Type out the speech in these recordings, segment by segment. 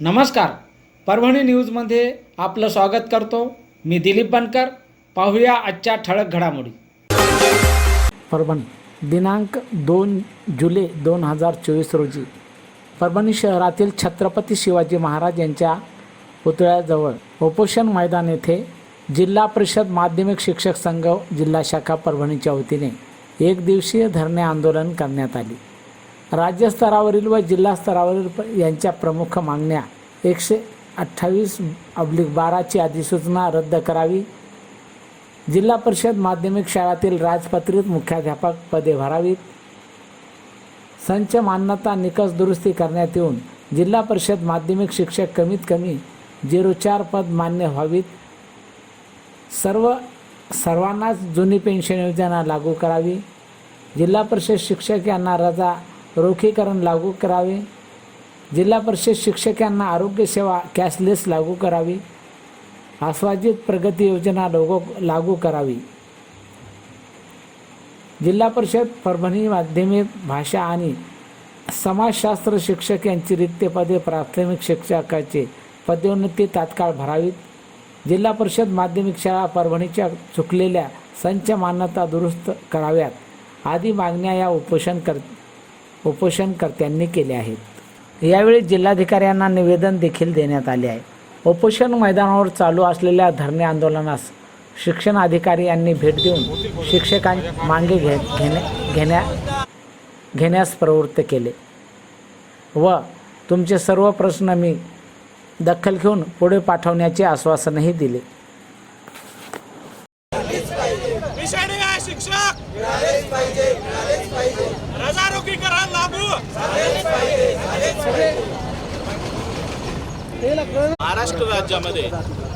नमस्कार. परभणी न्यूजमध्ये आपलं स्वागत करतो. मी दिलीप बनकर. पाहूया आजच्या ठळक घडामोडी. परभणी दिनांक दोन जुलै दोन हजार चोवीस रोजी परभणी शहरातील छत्रपती शिवाजी महाराज यांच्या पुतळ्याजवळ उपोषण मैदान येथे जिल्हा परिषद माध्यमिक शिक्षक संघ जिल्हा शाखा परभणीच्या वतीने एक दिवसीय धरणे आंदोलन करण्यात आली. राज्यस्तरावरील व जिल्हा स्तरावरील प- यांच्या प्रमुख मागण्या एकशे अठ्ठावीस अब्लिक बाराची अधिसूचना रद्द करावी. जिल्हा परिषद माध्यमिक शाळातील राजपत्रित मुख्याध्यापक पदे भरावीत. संच मान्यता निकष दुरुस्ती करण्यात येऊन जिल्हा परिषद माध्यमिक शिक्षक कमीत कमी झिरो चार पद मान्य व्हावीत. सर्व सर्वांनाच जुनी पेन्शन योजना लागू करावी. जिल्हा परिषद शिक्षक यांना रजा रोखीकरण लागू करावे. जिल्हा परिषद शिक्षकांना आरोग्यसेवा कॅशलेस लागू करावी. आस्वादित प्रगती योजना लोगो लागू करावी. जिल्हा परिषद परभणी माध्यमिक भाषा आणि समाजशास्त्र शिक्षक यांची रिक्त पदे प्राथमिक शिक्षकाचे पदोन्नती तात्काळ भरावीत. जिल्हा परिषद माध्यमिक शाळा परभणीच्या चुकलेल्या संच मान्यता दुरुस्त कराव्यात. आदी मागण्या या उपोषण कर उपोषणकर्त्यांनी केले आहेत. यावेळी जिल्हाधिकाऱ्यांना निवेदन देखील देण्यात आले आहे. उपोषण मैदानावर चालू असलेल्या धरणे आंदोलनास शिक्षण अधिकारी यांनी भेट देऊन शिक्षकां मागे घे घेण्या घेण्या घेण्यास प्रवृत्त केले. व तुमचे सर्व प्रश्न मी दखल घेऊन पुढे पाठवण्याचे आश्वासनही दिले विषाणी आहे शिक्षक रजा रोखीकरण लागू महाराष्ट्र राज्यामध्ये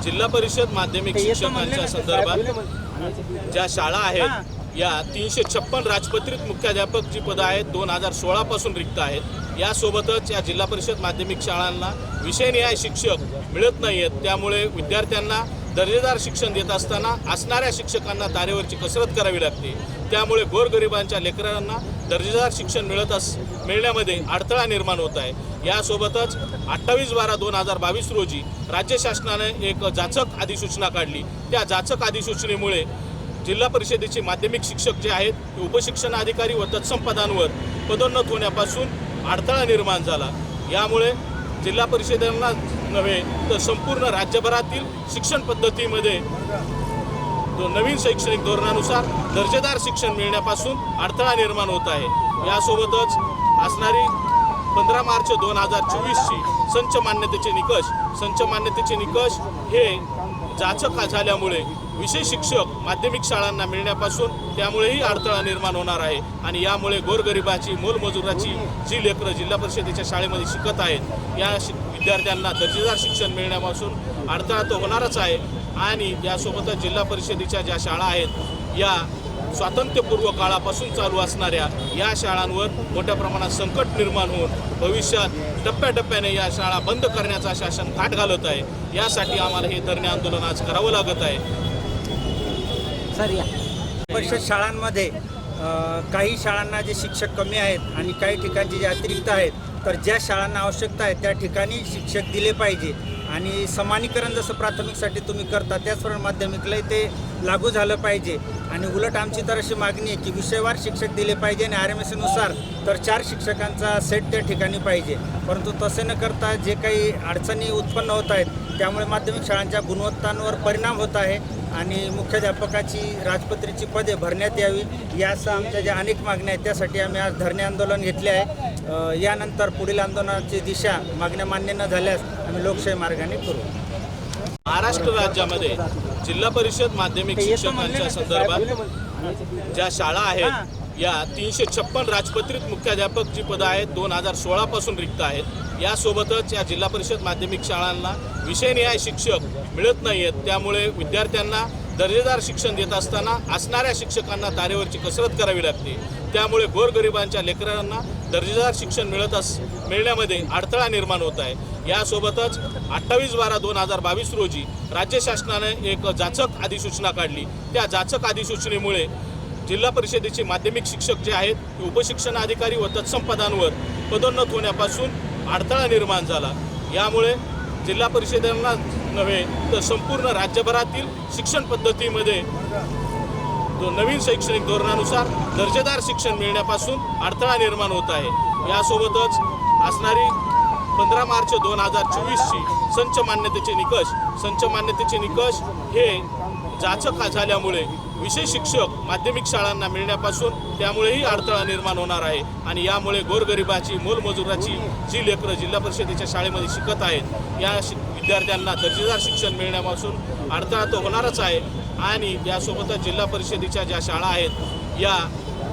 जिल्हा परिषद माध्यमिक शिक्षकांच्या संदर्भात ज्या शाळा आहेत या तीनशे छप्पन राजपत्रित मुख्याध्यापक जी पदं आहेत दोन हजार सोळा पासून रिक्त आहेत. यासोबतच या जिल्हा परिषद माध्यमिक शाळांना विषयनिहाय शिक्षक मिळत नाही आहेत त्यामुळे विद्यार्थ्यांना दर्जेदार शिक्षण देत असताना असणाऱ्या शिक्षकांना तारेवरची कसरत करावी लागते. त्यामुळे गोरगरिबांच्या लेकरांना दर्जेदार शिक्षण मिळत अस मिळण्यामध्ये अडथळा निर्माण होत आहे. यासोबतच अठ्ठावीस बारा दोन हजार बावीस रोजी राज्य शासनाने एक जाचक अधिसूचना काढली. त्या जाचक अधिसूचनेमुळे जिल्हा परिषदेचे माध्यमिक शिक्षक जे आहेत ते उपशिक्षण अधिकारी व तत्संपदांवर पदोन्नत होण्यापासून अडथळा निर्माण झाला. यामुळे जिल्हा परिषदांना नव्हे तर संपूर्ण राज्यभरातील शिक्षण पद्धतीमध्ये तो नवीन शैक्षणिक धोरणानुसार दर्जेदार शिक्षण मिळण्यापासून अडथळा निर्माण होत आहे. यासोबतच असणारी पंधरा मार्च दोन हजार चोवीसची संच मान्यतेचे निकष संच मान्यतेचे निकष हे जाचक झाल्यामुळे विषय शिक्षक माध्यमिक शाळांना मिळण्यापासून त्यामुळेही अडथळा निर्माण होणार आहे आणि यामुळे गोरगरिबाची मोलमजुराची जी लेकरं जिल्हा परिषदेच्या शाळेमध्ये शिकत आहेत या शि विद्यार्थ्यांना दर्जेदार शिक्षण मिळण्यापासून अडथळा तर होणारच आहे. आणि यासोबतच जिल्हा परिषदेच्या ज्या शाळा आहेत या स्वातंत्र्यपूर्व काळापासून चालू असणाऱ्या या शाळांवर मोठ्या प्रमाणात संकट निर्माण होऊन भविष्यात टप्प्याटप्प्याने या शाळा बंद करण्याचा शासन थाट घालत आहे. यासाठी आम्हाला हे धरणे आंदोलन आज करावं लागत आहे. सर या. परिषद शाळांमध्ये काही शाळांना जे शिक्षक कमी आहेत आणि काही ठिकाणचे जे अतिरिक्त आहेत तर ज्या शाळांना आवश्यकता आहे त्या ठिकाणी शिक्षक दिले पाहिजे. आणि समानीकरण जसं प्राथमिकसाठी तुम्ही करता त्याचप्रमाणे माध्यमिकलाही ते लागू झालं पाहिजे. आणि उलट आमची तर अशी मागणी आहे की विषयवार शिक्षक दिले पाहिजे आणि आर एम एसनुसार तर चार शिक्षकांचा सेट त्या ठिकाणी पाहिजे. परंतु तसे न करता जे काही अडचणी उत्पन्न होत आहेत त्यामुळे माध्यमिक शाळांच्या गुणवत्तांवर परिणाम होत आहे आणि मुख्याध्यापकाची राजपत्रीची पदे भरण्यात यावी यासह आमच्या ज्या अनेक मागण्या आहेत त्यासाठी आम्ही आज धरणे आंदोलन घेतले आहे. यानंतर पुढील आंदोलनाची दिशा मागण्या मान्य न झाल्यास आम्ही लोकशाही मार्गाने करू. महाराष्ट्र राज्यामध्ये जिल्हा परिषद माध्यमिक शिक्षकांच्या संदर्भात ज्या शाळा आहेत या तीनशे छप्पन राजपत्रित मुख्याध्यापक जी पदं आहेत दोन हजार सोळा पासून रिक्त आहेत. यासोबतच या जिल्हा परिषद माध्यमिक शाळांना विषयनिहाय शिक्षक मिळत नाही आहेत त्यामुळे विद्यार्थ्यांना दर्जेदार शिक्षण देत असताना असणाऱ्या शिक्षकांना तारेवरची कसरत करावी लागते. त्यामुळे गोरगरिबांच्या लेकरांना दर्जेदार शिक्षण मिळत अस मिळण्यामध्ये अडथळा निर्माण होत आहे. यासोबतच अठ्ठावीस बारा दोन हजार बावीस रोजी राज्य शासनाने एक जाचक अधिसूचना काढली. त्या जाचक अधिसूचनेमुळे जिल्हा परिषदेचे माध्यमिक शिक्षक जे आहेत ते उपशिक्षण अधिकारी व तत्सम पदांवर पदोन्नत होण्यापासून अडथळा निर्माण झाला. यामुळे जिल्हा परिषदांना नव्हे तर संपूर्ण राज्यभरातील शिक्षण पद्धतीमध्ये जो नवीन शैक्षणिक धोरणानुसार दर्जेदार शिक्षण मिळण्यापासून अडथळा निर्माण होत आहे. यासोबतच असणारी पंधरा मार्च दोन हजार चोवीसची संच मान्यतेचे निकष संच मान्यतेचे निकष हे जाचक झाल्यामुळे विषय शिक्षक माध्यमिक शाळांना मिळण्यापासून त्यामुळेही अडथळा निर्माण होणार आहे. आणि यामुळे गोरगरिबाची मोलमजुराची जी लेकरं जिल्हा परिषदेच्या शाळेमध्ये शिकत आहेत या शिक विद्यार्थ्यांना दर्जेदार शिक्षण मिळण्यापासून अडथळा तर होणारच आहे. आणि यासोबतच जिल्हा परिषदेच्या ज्या शाळा आहेत या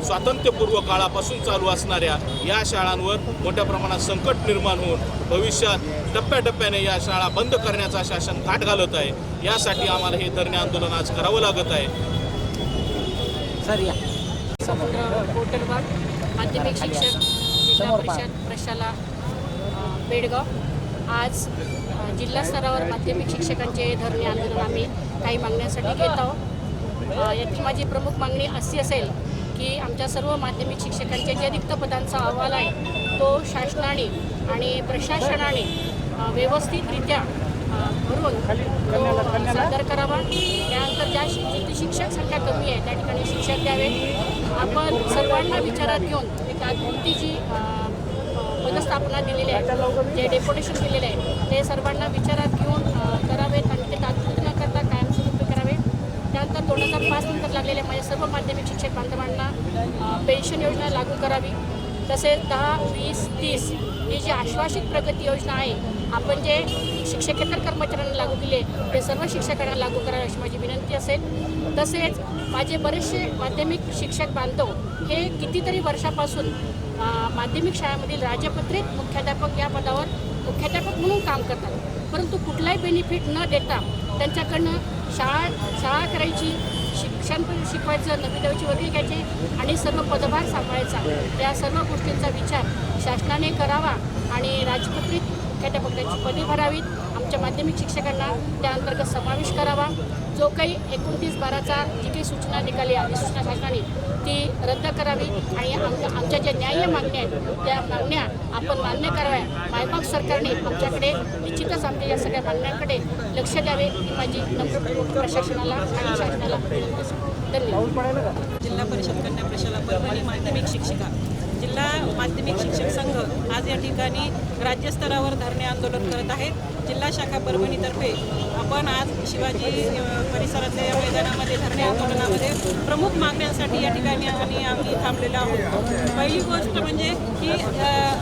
स्वातंत्र्यपूर्व काळापासून चालू असणाऱ्या या शाळांवर मोठ्या प्रमाणात संकट निर्माण होऊन भविष्यात टप्प्याटप्प्याने या शाळा बंद करण्याचा शासन घाट घालत आहे. यासाठी आम्हाला हे धरणे आंदोलन आज करावं लागत आहे. सर या माध्यमिक शिक्षक जिल्हा परिषद प्रशाला बेडगाव. आज जिल्हा स्तरावर माध्यमिक शिक्षकांचे धरणे आंदोलन आम्ही काही मागण्यासाठी घेत आहोत. याची माझी प्रमुख मागणी अशी असेल की आमच्या सर्व माध्यमिक शिक्षकांचे जे रिक्त पदांचा अहवाल आहे तो शासनाने आणि प्रशासनाने व्यवस्थितरित्या तो सादर करावा. त्यानंतर ज्या जिथे शिक्षक संख्या कमी आहे त्या ठिकाणी शिक्षक द्यावे. आपण सर्वांना विचारात घेऊन एक तात्पुरती जी पदस्थापना दिलेली आहे जे डेप्युटेशन दिलेले आहे ते सर्वांना विचारात घेऊन करावेत आणि ते तात्पुरते न करता कायमस्वरूपी करावे. त्यानंतर दोन हजार पाच नंतर लागलेल्या माझ्या सर्व माध्यमिक शिक्षक बांधवांना पेन्शन योजना लागू करावी. तसेच दहा वीस तीस ही जी आश्वासित प्रगती योजना आहे आपण जे शिक्षकेतर कर्मचाऱ्यांना लागू केले ते सर्व शिक्षकांना लागू करावे अशी माझी विनंती असेल. तसेच माझे बरेचसे माध्यमिक शिक्षक बांधव हे कितीतरी वर्षापासून माध्यमिक शाळेमधील राजपत्रित मुख्याध्यापक या पदावर मुख्याध्यापक म्हणून काम करतात. परंतु कुठलाही बेनिफिट न देता त्यांच्याकडनं शाळा शाळा करायची शिक्षण शिकवायचं नवी नवीची वर्गी घ्यायची आणि सर्व पदभार सांभाळायचा. या सर्व गोष्टींचा विचार शासनाने करावा आणि राजपत्रित मुख्याध्यापकाची पदे भरावीत. आमच्या माध्यमिक शिक्षकांना त्या अंतर्गत समावेश करावा. जो काही एकोणतीस बाराचा जी काही सूचना निघाली अधिसूचना शासनाने ती रद्द करावी आणि आमच्या आमच्या ज्या न्याय्य मागण्या आहेत त्या मागण्या आपण मान्य कराव्या मायबाप सरकारने आमच्याकडे निश्चितच आमच्या या सगळ्या मागण्यांकडे लक्ष द्यावे ही माझी नम्रपूर्वक प्रशासनाला आणि शासनाला धन्यवाद. जिल्हा परिषद कन्या प्रशाला परभणी माध्यमिक शिक्षिका. जिल्हा माध्यमिक शिक्षक संघ आज या ठिकाणी राज्यस्तरावर धरणे आंदोलन करत आहेत. जिल्हा शाखा परभणीतर्फे आपण आज शिवाजी परिसरातल्या या मैदानामध्ये धरणे आंदोलनामध्ये प्रमुख मागण्यांसाठी या ठिकाणी आणि आम्ही थांबलेलो आहोत. पहिली गोष्ट म्हणजे की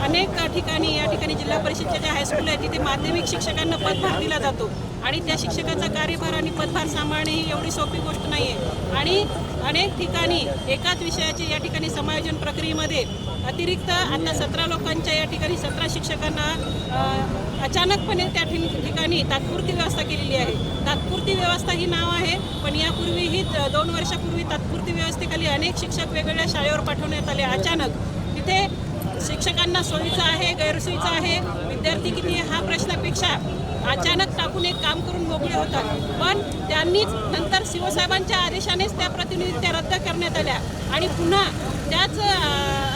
अनेक ठिकाणी या ठिकाणी जिल्हा परिषदच्या ज्या हायस्कूल आहेत तिथे माध्यमिक शिक्षकांना पदभार दिला जातो. आणि त्या शिक्षकाचा कार्यभार आणि पदभार सांभाळणे ही एवढी सोपी गोष्ट नाही आहे आणि अनेक ठिकाणी एकाच विषयाचे या ठिकाणी समायोजन प्रक्रियेमध्ये अतिरिक्त आता सतरा लोकांच्या या ठिकाणी सतरा शिक्षकांना अचानकपणे त्या ठिकाणी तात्पुरती व्यवस्था केलेली आहे. तात्पुरती व्यवस्था ही नाव आहे पण यापूर्वीही द- दोन वर्षापूर्वी तात्पुरती व्यवस्थेखाली अनेक शिक्षक वेगवेगळ्या शाळेवर पाठवण्यात आले. अचानक तिथे शिक्षकांना सोयीचं आहे गैरसोयीचं आहे. विद्यार्थी किती आहे हा प्रश्नापेक्षा अचानक टाकून एक काम करून मोकळे होतात. पण त्यांनीच नंतर शिवसाहेबांच्या आदेशानेच त्या प्रतिनिधी त्या रद्द करण्यात आल्या. आणि पुन्हा त्याच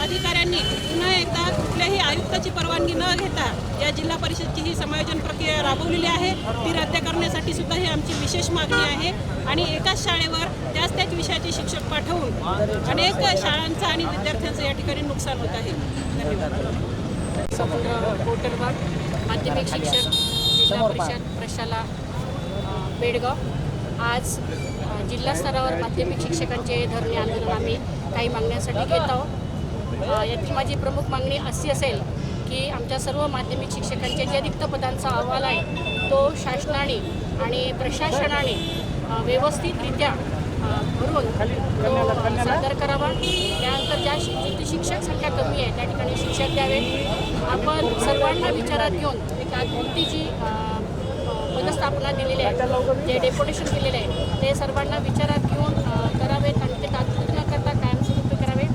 अधिकाऱ्यांनी पुन्हा एकदा कुठल्याही आयुक्ताची परवानगी न घेता या जिल्हा परिषदची ही समायोजन प्रक्रिया राबवलेली आहे. ती रद्द करण्यासाठी सुद्धा ही आमची विशेष मागणी आहे. आणि एकाच शाळेवर त्याच त्याच विषयाचे शिक्षक पाठवून अनेक शाळांचं आणि विद्यार्थ्यांचं या ठिकाणी नुकसान होत आहे. धन्यवाद. माध्यमिक शिक्षक जिल्हा परिषद प्रशाला बेडगाव. आज जिल्हा स्तरावर माध्यमिक शिक्षकांचे धरणे आंदोलन आम्ही काही मागण्यासाठी घेत आहोत. याची माझी प्रमुख मागणी अशी असेल की आमच्या सर्व माध्यमिक शिक्षकांचे ज्या रिक्त पदांचा अहवाल आहे तो शासनाने आणि प्रशासनाने व्यवस्थितरित्या भरून तो सादर करावा. त्यानंतर ज्या शि- जिथे शिक्षक संख्या कमी आहे त्या ठिकाणी शिक्षक द्यावे. आपण सर्वांना विचारात घेऊन एक कोणती जी पदस्थापना दिलेली आहे जे डेप्युटेशन दिलेले आहे ते सर्वांना विचारात घेऊन करावेत आणि ते तात्पुरते न करता कायमस्वरूपी करावे.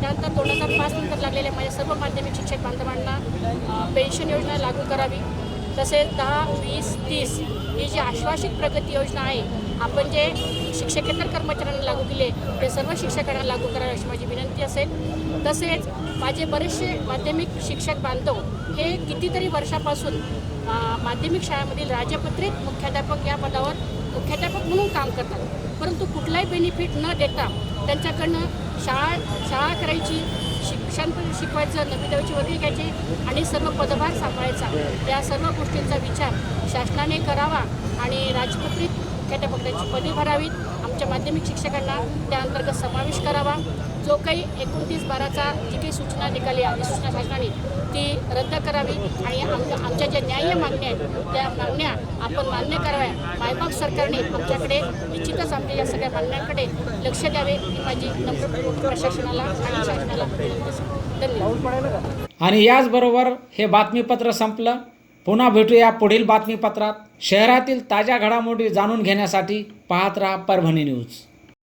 त्यानंतर दोन हजार पाच नंतर लागलेल्या माझ्या सर्व माध्यमिक शिक्षक बांधवांना पेन्शन योजना लागू करावी. तसेच दहा वीस तीस ही जी आश्वासित प्रगती योजना आहे आपण जे शिक्षकेतर कर्मचाऱ्यांना लागू केले ते सर्व शिक्षकांना लागू करावे अशी माझी विनंती असेल. तसेच माझे बरेचसे माध्यमिक शिक्षक बांधव हे कितीतरी वर्षापासून माध्यमिक शाळेमधील राजपत्रित मुख्याध्यापक या पदावर मुख्याध्यापक म्हणून काम करतात. परंतु कुठलाही बेनिफिट न देता त्यांच्याकडनं शाळा शाळा करायची शिक्षण शिकवायचं नवी दहावीची वर्गी घ्यायची आणि सर्व पदभार सांभाळायचा. या सर्व गोष्टींचा विचार शासनाने करावा आणि राजपत्रित मुख्याध्यापकांची पदे भरावीत. आमच्या माध्यमिक शिक्षकांना त्या अंतर्गत समावेश करावा. जो काही एकोणतीस बाराचा जी काही सूचना निघाली अधिसूचना शासनाने ती रद्द करावी आणि आम आमच्या ज्या न्याय्य मागण्या आहेत त्या मागण्या आपण मान्य कराव्या. मायबाप सरकारने आमच्याकडे निश्चितच आमच्या या सगळ्या मागण्यांकडे लक्ष द्यावे ही माझी नम्र प्रशासनाला आणि शासनाला धन्यवाद. आणि याचबरोबर हे बातमीपत्र संपलं. पुन्हा भेटूया पुढील बातमीपत्रात. शहरातील ताज्या घडामोडी जाणून घेण्यासाठी पाहत राहा परभणी न्यूज.